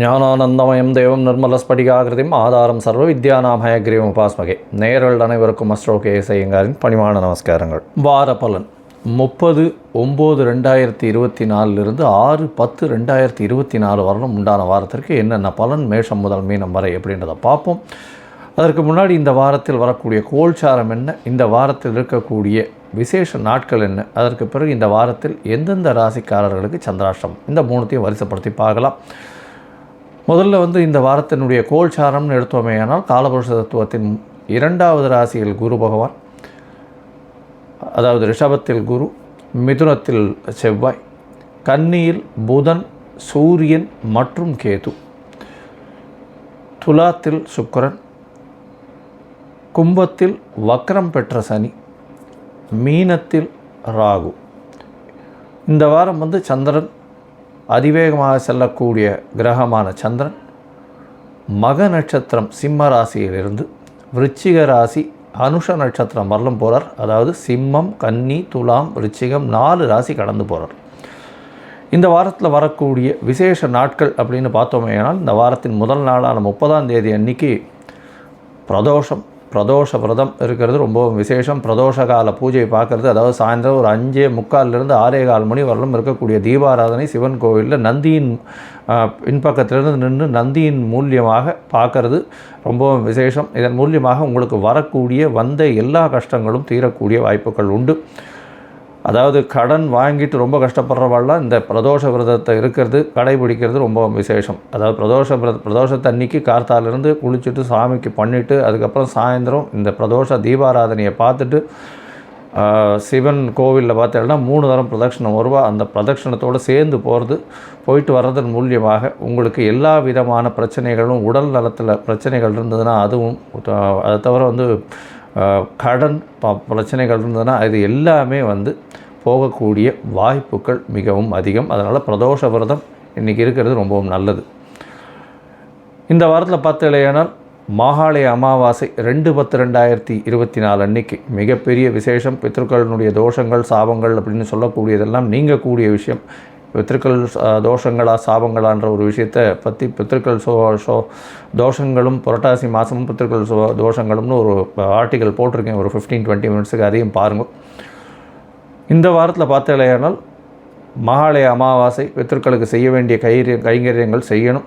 ஞானானந்தமயம் தேவம் நிர்மலஸ்படிகாகிருதிம் ஆதாரம் சர்வ வித்யானாமயக்ரீவம் உபாஸ்மகே. நேரல் அனைவருக்கும் அஸ்ட்ரோ கே ஐயங்காரின் பணிவான நமஸ்காரங்கள். வார பலன். முப்பது ஒம்பது ரெண்டாயிரத்தி இருபத்தி நாலுலேருந்து ஆறு பத்து ரெண்டாயிரத்தி இருபத்தி நாலு வரலும் உண்டான வாரத்திற்கு என்னென்ன பலன் மேஷம் முதல் மீனம் வரை எப்படின்றத பார்ப்போம். அதற்கு முன்னாடி இந்த வாரத்தில் வரக்கூடிய கோல்சாரம் என்ன இந்த வாரத்தில் இருக்கக்கூடிய விசேஷ நாட்கள் என்ன அதற்கு பிறகு இந்த வாரத்தில் எந்தெந்த ராசிக்காரர்களுக்கு சந்திராஷ்டம் இந்த மூணுத்தையும் வரிசைப்படுத்தி பார்க்கலாம். முதல்ல வந்து இந்த வாரத்தினுடைய கோல்சாரம்னு எடுத்தோமேயானால் காலபுருஷ தத்துவத்தின் இரண்டாவது ராசியில் குரு பகவான் அதாவது ரிஷபத்தில் குரு மிதுனத்தில் செவ்வாய் கன்னியில் புதன் சூரியன் மற்றும் கேது. துலாத்தில் சுக்கரன் கும்பத்தில் வக்ரம் பெற்ற சனி மீனத்தில் ராகு. இந்த வாரம் வந்து சந்திரன் அதிவேகமாக செல்லக்கூடிய கிரகமான சந்திரன் மக நட்சத்திரம் சிம்ம ராசியிலிருந்து விருச்சிக ராசி அனுஷ நட்சத்திரம் வரலும் போகிறார் அதாவது சிம்மம் கன்னி துலாம் விருச்சிகம் நாலு ராசி கடந்து போகிறார் இந்த வாரத்தில் வரக்கூடிய விசேஷ நாட்கள் அப்படின்னு பார்த்தோமே ஆனால் இந்த வாரத்தின் முதல் நாளான முப்பதாம் தேதி அன்னைக்கு பிரதோஷம் பிரதோஷ விரதம் இருக்கிறது. ரொம்பவும் விசேஷம். பிரதோஷ கால பூஜை பார்க்குறது. அதாவது சாயந்தரம் ஒரு அஞ்சே முக்கால்லேருந்து ஆறே கால் மணி வரலும் இருக்கக்கூடிய தீபாராதனை சிவன் கோவிலில் நந்தியின் பின்பக்கத்திலிருந்து நின்று நந்தியின் மூலியமாக பார்க்கறது. ரொம்பவும் விசேஷம். இதன் மூலியமாக உங்களுக்கு வரக்கூடிய வந்த எல்லா கஷ்டங்களும் தீரக்கூடிய வாய்ப்புகள் உண்டு. அதாவது கடன் வாங்கிட்டு ரொம்ப கஷ்டப்படுறவாள்லாம் இந்த பிரதோஷ விரதத்தை இருக்கிறது கடைபிடிக்கிறது ரொம்ப விசேஷம். அதாவது பிரதோஷ விரத பிரதோஷத்தை அன்னைக்கு கார்த்தாலேருந்து குளிச்சுட்டு சாமிக்கு பண்ணிவிட்டு அதுக்கப்புறம் சாயந்தரம் இந்த பிரதோஷ தீபாராதனையை பார்த்துட்டு சிவன் கோவிலில் பார்த்தீங்கன்னா மூணு தரம் பிரதட்சணம் வருவா. அந்த பிரதட்சிணத்தோடு சேர்ந்து போகிறது போயிட்டு வர்றதன் மூலியமாக உங்களுக்கு எல்லா விதமான பிரச்சனைகளும் உடல் நலத்தில் பிரச்சனைகள் இருந்ததுன்னா அதுவும் அதை தவிர வந்து கடன் ப பிரச்சனைகள் இருந்ததுன்னா இது எல்லாமே வந்து போகக்கூடிய வாய்ப்புகள் மிகவும் அதிகம். அதனால் பிரதோஷ விரதம் இன்றைக்கி இருக்கிறது ரொம்பவும் நல்லது. இந்த வாரத்தில் பார்த்து இல்லையானால் மாகாளய அமாவாசை ரெண்டு பத்து ரெண்டாயிரத்தி இருபத்தி நாலு அன்னைக்கு மிகப்பெரிய விசேஷம். பித்ருக்களினுடைய தோஷங்கள் சாபங்கள் அப்படின்னு சொல்லக்கூடியதெல்லாம் நீங்கக்கூடிய விஷயம். பித்திருக்கள் தோஷங்களா சாபங்களான்ற ஒரு விஷயத்தை பற்றி பித்திருக்கள் சோ ஷோ தோஷங்களும் புரட்டாசி மாதமும் பித்திருக்கள் சோ தோஷங்களும்னு ஒரு ஆர்டிக்கல் போட்டிருக்கேன். ஒரு ஃபிஃப்டீன் டுவெண்ட்டி மினிட்ஸுக்கு அதையும் பாருங்கள் இந்த வாரத்தில் பார்த்தலையானால் மகாலய அமாவாசை பித்திருக்களுக்கு செய்ய வேண்டிய கைரிய கைங்கரியங்கள் செய்யணும்.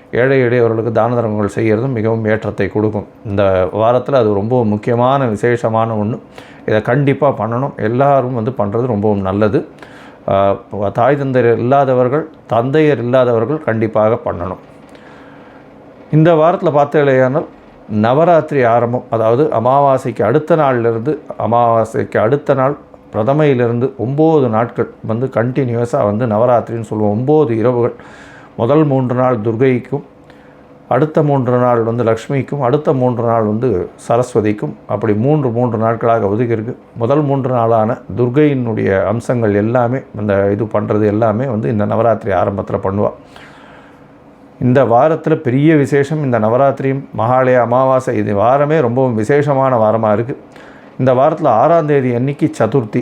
ஏழை எளியவர்களுக்கு தான தர்மங்கள் செய்கிறதும் மிகவும் ஏற்றத்தை கொடுக்கும். இந்த வாரத்தில் அது ரொம்ப முக்கியமான விசேஷமான ஒன்று இதை கண்டிப்பாக பண்ணணும். எல்லாரும் வந்து பண்ணுறது ரொம்பவும் நல்லது. தாய் தந்தையர் இல்லாதவர்கள் தந்தையர் இல்லாதவர்கள் கண்டிப்பாக பண்ணணும். இந்த வாரத்தில் பார்த்தீங்களேயானால் நவராத்திரி ஆரம்பம் அதாவது அமாவாசைக்கு அடுத்த நாள்லேருந்து அமாவாசைக்கு அடுத்த நாள் பிரதமையிலிருந்து ஒம்பது நாட்கள் வந்து கண்டினியூஸாக வந்து நவராத்திரின்னு சொல்லுவோம். ஒம்பது இரவுகள். முதல் மூன்று நாள் துர்கைக்கும் அடுத்த மூன்று நாள் வந்து லக்ஷ்மிக்கும் அடுத்த மூன்று நாள் வந்து சரஸ்வதிக்கும் அப்படி மூன்று மூன்று நாட்களாக ஒதுக்கியிருக்கு. முதல் மூன்று நாளான துர்கையினுடைய அம்சங்கள் எல்லாமே இந்த இது பண்ணுறது எல்லாமே வந்து இந்த நவராத்திரி ஆரம்பத்தில் பண்ணுவாள் இந்த வாரத்தில் பெரிய விசேஷம் இந்த நவராத்திரியும் மகாலய அமாவாசை இது வாரமே ரொம்பவும் விசேஷமான வாரமாக இருக்குது இந்த வாரத்தில் ஆறாம் தேதி அன்னைக்கு சதுர்த்தி.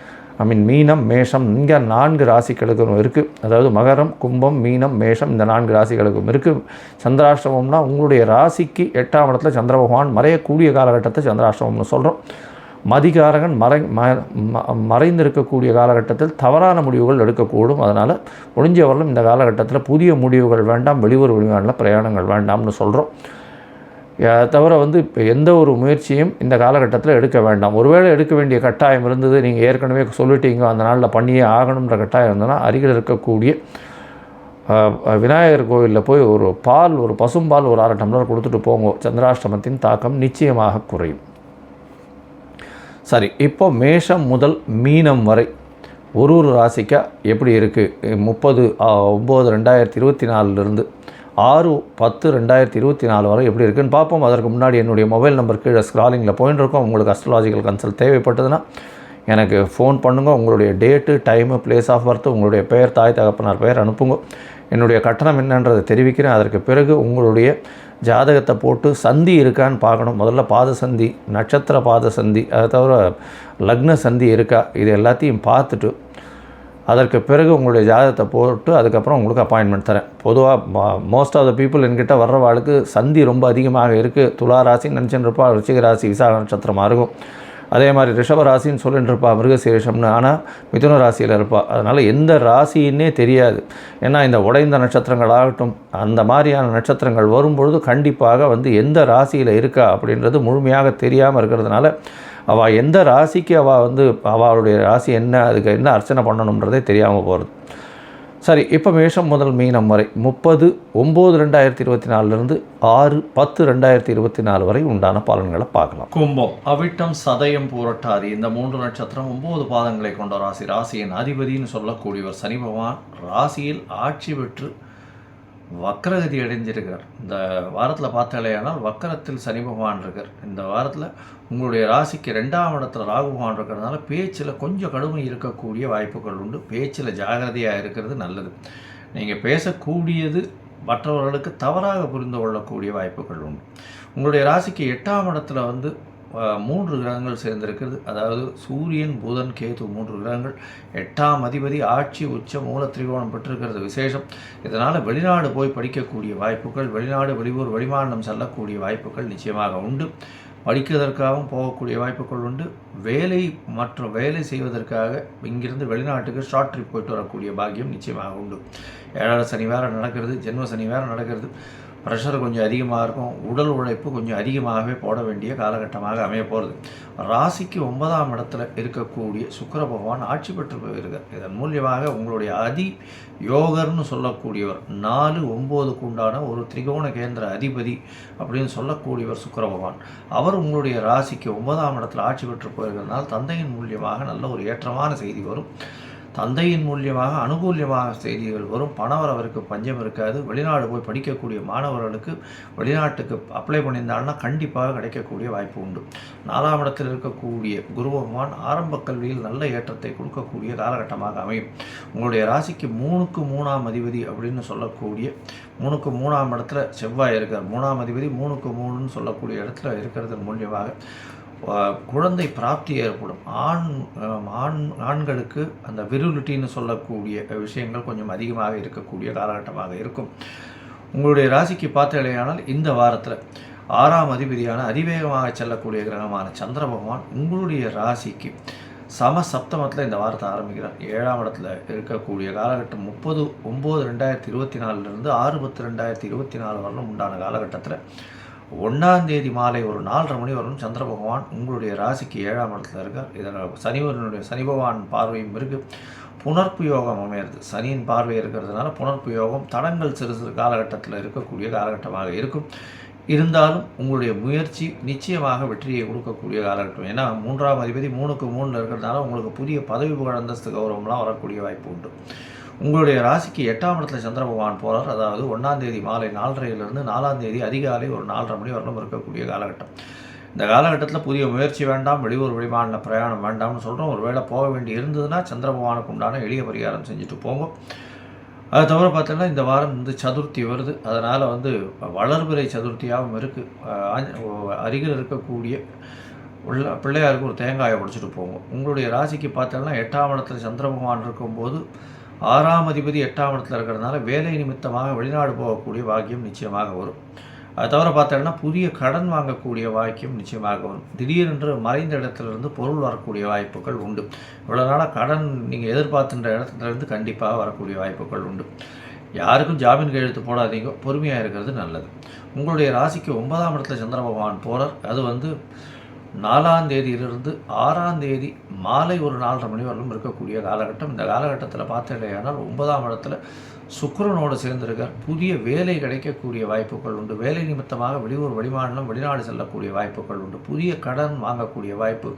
ஐ மீன் மீனம் மேஷம் இங்கே நான்கு ராசிகளுக்கும் இருக்குது அதாவது மகரம் கும்பம் மீனம் மேஷம் இந்த நான்கு ராசிகளுக்கும் இருக்குது சந்திராஷ்டமம்னா உங்களுடைய ராசிக்கு எட்டாம் இடத்துல சந்திர பகவான் மறையக்கூடிய காலகட்டத்தை சந்திராஷ்டமம்னு சொல்கிறோம் மதிகாரகன் மறை ம மறைந்திருக்கக்கூடிய காலகட்டத்தில் தவறான முடிவுகள் எடுக்கக்கூடும். அதனால் முடிஞ்சவர்களும் இந்த காலகட்டத்தில் புதிய முடிவுகள் வேண்டாம் வெளியூர் வெளிநாட்டில் பிரயாணங்கள் வேண்டாம்னு சொல்கிறோம் அதை தவிர வந்து இப்போ எந்த ஒரு முயற்சியும் இந்த காலகட்டத்தில் எடுக்க வேண்டாம். ஒருவேளை எடுக்க வேண்டிய கட்டாயம் இருந்தது நீங்கள் ஏற்கனவே சொல்லிட்டீங்க அந்த நாளில் பண்ணியே ஆகணுன்ற கட்டாயம் இருந்ததுன்னா அருகில் இருக்கக்கூடிய விநாயகர் கோவிலில் போய் ஒரு பால் ஒரு பசும்பால் ஒரு அரை டம்ளர் கொடுத்துட்டு போங்க. சந்திராஷ்டமத்தின் தாக்கம் நிச்சயமாக குறையும். சரி இப்போ மேஷம் முதல் மீனம் வரை ஒரு ஒரு ராசிக்கா எப்படி இருக்குது முப்பது ஒம்பது ரெண்டாயிரத்தி இருபத்தி நாலுலேருந்து ஆறு பத்து ரெண்டாயிரத்தி இருபத்தி நாலு வரை எப்படி இருக்குன்னு பார்ப்போம். அதற்கு முன்னாடி என்னுடைய மொபைல் நம்பர் கீழே ஸ்க்ராலிங்கில் போயின்னு இருக்கோம். உங்களுக்கு அஸ்ட்ராலாஜிக்கல் கன்சல்ட் தேவைப்பட்டதுன்னா எனக்கு ஃபோன் பண்ணுங்கள் உங்களுடைய date time place of birth உங்களுடைய பெயர் தாய் தகப்பனார் பெயர் அனுப்புங்க. என்னுடைய கட்டணம் என்னன்றதை தெரிவிக்கிறேன். அதற்கு பிறகு உங்களுடைய ஜாதகத்தை போட்டு சந்தி இருக்கான்னு பார்க்கணும். முதல்ல பாத சந்தி நட்சத்திர பாத சந்தி அதை தவிர லக்ன சந்தி இருக்கா? இது எல்லாத்தையும் பார்த்துட்டு அதற்கு பிறகு உங்களுடைய ஜாதகத்தை போட்டு அதுக்கப்புறம் உங்களுக்கு அப்பாயின்மெண்ட் தரேன். பொதுவாக மோஸ்ட் ஆஃப் த பீப்புள் என்கிட்ட வர்றவாளுக்கு சந்தி ரொம்ப அதிகமாக இருக்குது துலா ராசி நினச்சின்னு இருப்பா ரிச்சிக ராசி விசாக நட்சத்திரமாக இருக்கும் அதே மாதிரி ரிஷப ராசின்னு சொல்லிட்டு இருப்பா மிருகசீரிஷம்னு ஆனால் மிதுன ராசியில் இருப்பாள் அதனால் எந்த ராசின்னே தெரியாது. ஏன்னா இந்த உடைந்த நட்சத்திரங்கள் ஆகட்டும் அந்த மாதிரியான நட்சத்திரங்கள் வரும்பொழுது கண்டிப்பாக வந்து எந்த ராசியில் இருக்கா அப்படின்றது முழுமையாக தெரியாமல் இருக்கிறதுனால அவள் எந்த ராசிக்கு அவள் வந்து அவளுடைய ராசி என்ன அதுக்கு என்ன அர்ச்சனை பண்ணணுன்றதே தெரியாமல் போகிறது சரி இப்போ மேஷம் முதல் மீனம் வரை முப்பது ஒம்பது ரெண்டாயிரத்தி இருபத்தி நாலுலேருந்து ஆறு பத்து ரெண்டாயிரத்தி இருபத்தி நாலு வரை உண்டான பலன்களை பார்க்கலாம். கும்பம் அவிட்டம் சதயம் பூரட்டாதி இந்த மூன்று நட்சத்திரம் ஒம்பது பாதங்களை கொண்ட ராசி. ராசியின் அதிபதினு சொல்லக்கூடியவர் சனி பகவான் ராசியில் ஆட்சி பெற்று வக்கரகதி அடைஞ்சிருக்கார் இந்த வாரத்தில் பார்த்தாலேயானால் வக்கரத்தில் சனி பகவான் இருக்கார். இந்த வாரத்தில் உங்களுடைய ராசிக்கு ரெண்டாம் இடத்துல ராகு பகவான் இருக்கிறதுனால பேச்சில் கொஞ்சம் கடுமை இருக்கக்கூடிய வாய்ப்புகள் உண்டு. பேச்சில் ஜாகிரதையாக இருக்கிறது நல்லது. நீங்கள் பேசக்கூடியது மற்றவர்களுக்கு தவறாக புரிந்து கொள்ளக்கூடிய வாய்ப்புகள் உண்டு. உங்களுடைய ராசிக்கு எட்டாம் இடத்துல வந்து மூன்று கிரகங்கள் சேர்ந்திருக்கிறது. அதாவது சூரியன் புதன் கேது மூன்று கிரகங்கள். எட்டாம் அதிபதி ஆட்சி உச்ச மூல திரிகோணம் பெற்றிருக்கிறது. விசேஷம். இதனால் வெளிநாடு போய் படிக்கக்கூடிய வாய்ப்புகள் வெளிநாடு வெளியூர் வெளிமாநிலம் செல்லக்கூடிய வாய்ப்புகள் நிச்சயமாக உண்டு. படிக்கிறதற்காகவும் போகக்கூடிய வாய்ப்புகள் உண்டு. வேலை மற்றும் வேலை செய்வதற்காக இங்கிருந்து வெளிநாட்டுக்கு ஷார்ட் ட்ரிப் போயிட்டு வரக்கூடிய பாக்கியம் நிச்சயமாக உண்டு. ஏழாவது சனி வேறு நடக்கிறது. ஜென்ம சனி வேறு நடக்கிறது. ப்ரெஷர் கொஞ்சம் அதிகமாக இருக்கும். உடல் உழைப்பு கொஞ்சம் அதிகமாகவே போட வேண்டிய காலகட்டமாக அமைய போகிறது ராசிக்கு ஒன்பதாம் இடத்துல இருக்கக்கூடிய சுக்கர பகவான் ஆட்சி பெற்று போயிருக்கார். இதன் மூலியமாக உங்களுடைய அதி யோகர்னு சொல்லக்கூடியவர் நாலு ஒம்போதுக்கு உண்டான ஒரு திரிகோண கேந்திர அதிபதி அப்படின்னு சொல்லக்கூடியவர் சுக்கர பகவான். அவர் உங்களுடைய ராசிக்கு ஒன்பதாம் இடத்துல ஆட்சி பெற்று போயிருக்கிறதுனால தந்தையின் மூலியமாக நல்ல ஒரு ஏற்றமான செய்தி வரும். தந்தையின் மூலியமாக அனுகூல்யமாக செய்திகள் வரும். பணவரவருக்கு பஞ்சம் இருக்காது. வெளிநாடு போய் படிக்கக்கூடிய மாணவர்களுக்கு வெளிநாட்டுக்கு அப்ளை பண்ணியிருந்தாங்கன்னா கண்டிப்பாக கிடைக்கக்கூடிய வாய்ப்பு உண்டு. நாலாம் இடத்தில் இருக்கக்கூடிய குரு பகவான் ஆரம்ப கல்வியில் நல்ல ஏற்றத்தை கொடுக்கக்கூடிய காலகட்டமாக அமையும். உங்களுடைய ராசிக்கு மூணுக்கு மூணாம் அதிபதி அப்படின்னு சொல்லக்கூடிய மூணுக்கு மூணாம் இடத்துல செவ்வாய் இருக்கார். மூணாம் அதிபதி மூணுக்கு மூணுன்னு சொல்லக்கூடிய இடத்துல இருக்கிறது மூலியமாக குழந்தை பிராப்தி ஏற்படும். ஆண் ஆண் ஆண்களுக்கு அந்த விருலிட்டின்னு சொல்லக்கூடிய விஷயங்கள் கொஞ்சம் அதிகமாக இருக்கக்கூடிய காலகட்டமாக இருக்கும். உங்களுடைய ராசிக்கு பார்த்தலையானால் இந்த வாரத்தில் ஆறாம் அதிபதியான அதிவேகமாக செல்லக்கூடிய கிரகமான சந்திர பகவான் உங்களுடைய ராசிக்கு சம சப்தமத்தில் இந்த வாரத்தை ஆரம்பிக்கிறார். ஏழாம் இடத்துல இருக்கக்கூடிய காலகட்டம் முப்பது ஒம்பது ரெண்டாயிரத்தி இருபத்தி நாலுலேருந்து ஆறு பத்து ரெண்டாயிரத்தி இருபத்தி நாலு வரலும் உண்டான காலகட்டத்தில் ஒன்றாம் தேதி மாலை ஒரு நாலரை மணி வரும் சந்திர பகவான் உங்களுடைய ராசிக்கு ஏழாம் இடத்துல இருக்கார். இதனால் சனிவனுடைய சனி பகவான் பார்வையும் இருக்குது புனர்ப்பு யோகம் அமையிறது. சனியின் பார்வை இருக்கிறதுனால புனர்ப்பு யோகம் தடங்கள் சிறு சிறு காலகட்டத்தில் இருக்கக்கூடிய காலகட்டமாக இருக்கும். இருந்தாலும் உங்களுடைய முயற்சி நிச்சயமாக வெற்றியை கொடுக்கக்கூடிய காலகட்டம். ஏன்னா மூன்றாம் அதிபதி மூணுக்கு மூணில் இருக்கிறதுனால உங்களுக்கு புதிய பதவி புகழ் அந்தஸ்து கௌரவம்லாம் வரக்கூடிய வாய்ப்பு உண்டு. உங்களுடைய ராசிக்கு எட்டாம் இடத்துல சந்திர பகவான் போகிறார் அதாவது ஒன்றாம் தேதி மாலை நாலரையிலிருந்து நாலாம் தேதி அதிகாலை ஒரு நாலரை மணி வரலும் இருக்கக்கூடிய காலகட்டம். இந்த காலகட்டத்தில் புதிய முயற்சி வேண்டாம் வெளியூர் வெளிமாநில பிரயாணம் வேண்டாம்னு சொல்கிறோம் ஒரு வேளை போக வேண்டி இருந்ததுன்னா சந்திர பகவானுக்கு உண்டான எளிய பரிகாரம் செஞ்சுட்டு போங்க. அது தவிர பார்த்தோன்னா இந்த வாரம் வந்து சதுர்த்தி வருது. அதனால் வந்து வளர்பிறை சதுர்த்தியாகவும் இருக்குது அருகில் இருக்கக்கூடிய உள்ள பிள்ளையாருக்கு ஒரு தேங்காயை பிடிச்சிட்டு போவோம் உங்களுடைய ராசிக்கு பார்த்தோன்னா எட்டாம் இடத்துல சந்திர பகவான் இருக்கும்போது ஆறாம் அதிபதி எட்டாம் இடத்துல இருக்கிறதுனால வேலை நிமித்தமாக வெளிநாடு போகக்கூடிய பாக்கியம் நிச்சயமாக வரும். அது தவிர பார்த்தோன்னா புதிய கடன் வாங்கக்கூடிய வாக்கியம் நிச்சயமாக வரும். திடீரென்று மறைந்த இடத்துலேருந்து பொருள் வரக்கூடிய வாய்ப்புகள் உண்டு. இவ்வளோ நாளாக கடன் நீங்கள் எதிர்பார்த்துன்ற இடத்துலேருந்து கண்டிப்பாக வரக்கூடிய வாய்ப்புகள் உண்டு. யாருக்கும் ஜாமீன் கையெழுத்து போடாதீங்க. பொறுமையாக இருக்கிறது நல்லது. உங்களுடைய ராசிக்கு ஒன்பதாம் இடத்துல சந்திர பகவான் போகிறார் அது வந்து நாலாம் தேதியிலிருந்து ஆறாம் தேதி மாலை ஒரு நாலரை மணி வரலும் இருக்கக்கூடிய காலகட்டம். இந்த காலகட்டத்தில் பார்த்தீங்கன்னா ஒன்பதாம் இடத்துல சுக்கரனோடு சேர்ந்திருக்கார். புதிய வேலை கிடைக்கக்கூடிய வாய்ப்புகள் உண்டு. வேலை நிமித்தமாக வெளியூர் வெளிமாநிலம் வெளிநாடு செல்லக்கூடிய வாய்ப்புகள் உண்டு. புதிய கடன் வாங்கக்கூடிய வாய்ப்பு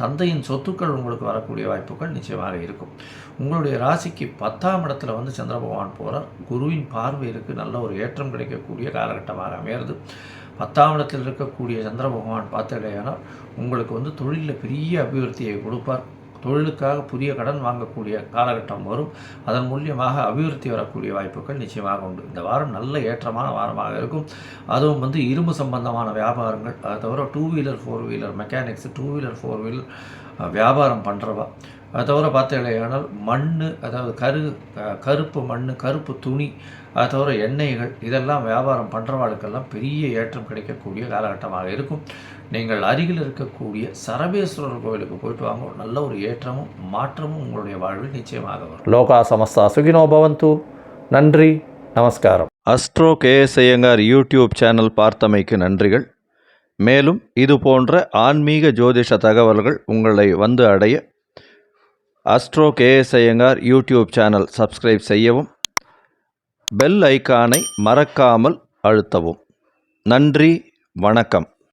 தந்தையின் சொத்துக்கள் உங்களுக்கு வரக்கூடிய வாய்ப்புகள் நிச்சயமாக இருக்கும். உங்களுடைய ராசிக்கு பத்தாம் இடத்துல வந்து சந்திர பகவான் போகிறார் குருவின் பார்வையிற்கு நல்ல ஒரு ஏற்றம் கிடைக்கக்கூடிய காலகட்டமாக அமையிறது. பத்தாம் இடத்தில் இருக்கக்கூடிய சந்திர பகவான் பார்த்தடையானால் உங்களுக்கு வந்து தொழிலில் பெரிய அபிவிருத்தியை கொடுப்பார். தொழிலுக்காக புதிய கடன் வாங்கக்கூடிய காலகட்டம் வரும். அதன் மூலியமாக அபிவிருத்தி வரக்கூடிய வாய்ப்புகள் நிச்சயமாக உண்டு. இந்த வாரம் நல்ல ஏற்றமான வாரமாக இருக்கும். அதுவும் வந்து இரும்பு சம்பந்தமான வியாபாரங்கள். அதை தவிர two wheeler four wheeler mechanics two wheeler four wheeler வியாபாரம் பண்ணுறவா அதை தவிர பார்த்தீங்களேனால் மண் அதாவது கரு கருப்பு மண் கருப்பு துணி அதை தவிர எண்ணெய்கள் இதெல்லாம் வியாபாரம் பண்ணுறவாளுக்கெல்லாம் பெரிய ஏற்றம் கிடைக்கக்கூடிய காலகட்டமாக இருக்கும். நீங்கள் அருகில் இருக்கக்கூடிய சரபேஸ்வரர் கோவிலுக்கு போயிட்டு வாங்க. நல்ல ஒரு ஏற்றமும் மாற்றமும் உங்களுடைய வாழ்வில் நிச்சயமாக வரும். லோகா சமஸ்தா சுகினோ பவந்து. நன்றி நமஸ்காரம். Astro KS Iyengar YouTube channel பார்த்தமைக்கு நன்றிகள். மேலும் இது போன்ற ஆன்மீக ஜோதிஷ தகவல்கள் உங்களை வந்து அடைய astro KS Iyengar YouTube channel subscribe செய்யவும் பெல் ஐக்கானை மறக்காமல் அழுத்தவும். நன்றி வணக்கம்.